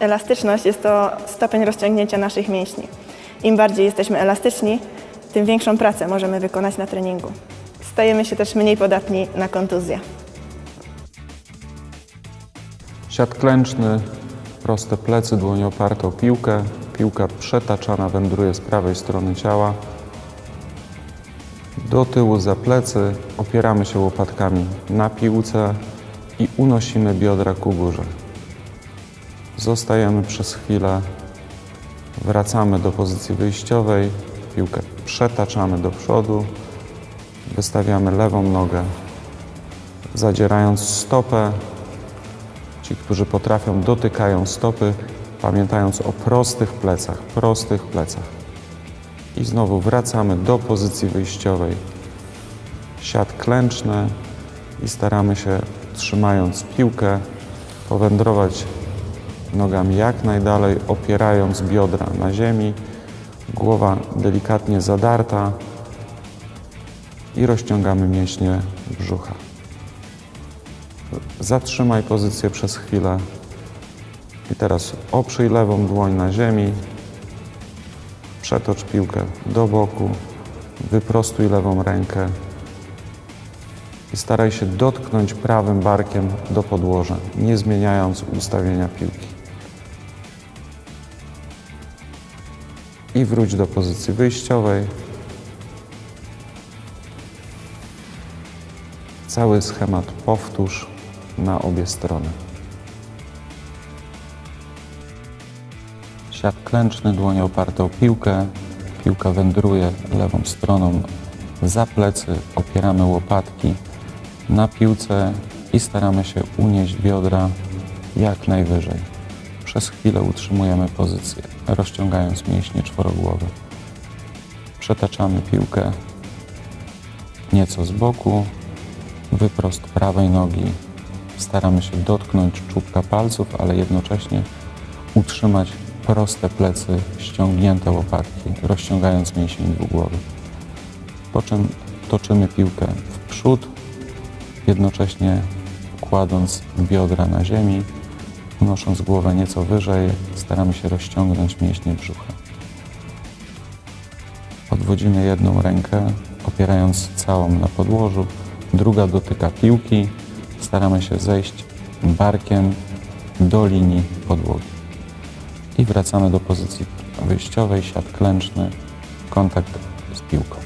Elastyczność jest to stopień rozciągnięcia naszych mięśni. Im bardziej jesteśmy elastyczni, tym większą pracę możemy wykonać na treningu. Stajemy się też mniej podatni na kontuzje. Siat klęczny, proste plecy, dłonie oparte o piłkę. Piłka przetaczana wędruje z prawej strony ciała. Do tyłu za plecy, opieramy się łopatkami na piłce i unosimy biodra ku górze. Zostajemy przez chwilę, wracamy do pozycji wyjściowej, piłkę przetaczamy do przodu, wystawiamy lewą nogę, zadzierając stopę, Ci, którzy potrafią, dotykają stopy, pamiętając o prostych plecach, prostych plecach. I znowu wracamy do pozycji wyjściowej. Siat klęczny i staramy się, trzymając piłkę, powędrować nogami jak najdalej, opierając biodra na ziemi, głowa delikatnie zadarta i rozciągamy mięśnie brzucha. Zatrzymaj pozycję przez chwilę. I teraz oprzyj lewą dłoń na ziemi. Przetocz piłkę do boku. Wyprostuj lewą rękę. I staraj się dotknąć prawym barkiem do podłoża, nie zmieniając ustawienia piłki. I wróć do pozycji wyjściowej. Cały schemat powtórz na obie strony. Siat klęczny, dłonie oparte o piłkę. Piłka wędruje lewą stroną za plecy. Opieramy łopatki na piłce i staramy się unieść biodra jak najwyżej. Przez chwilę utrzymujemy pozycję, rozciągając mięśnie czworogłowe. Przetaczamy piłkę nieco z boku, wyprost prawej nogi. Staramy się dotknąć czubka palców, ale jednocześnie utrzymać proste plecy, ściągnięte łopatki, rozciągając mięsień dwugłowy. Po czym toczymy piłkę w przód, jednocześnie kładąc biodra na ziemi, unosząc głowę nieco wyżej, staramy się rozciągnąć mięśnie brzucha. Odwodzimy jedną rękę, opierając całą na podłożu, druga dotyka piłki. Staramy się zejść barkiem do linii podłogi. I wracamy do pozycji wyjściowej, siat klęczny, kontakt z piłką.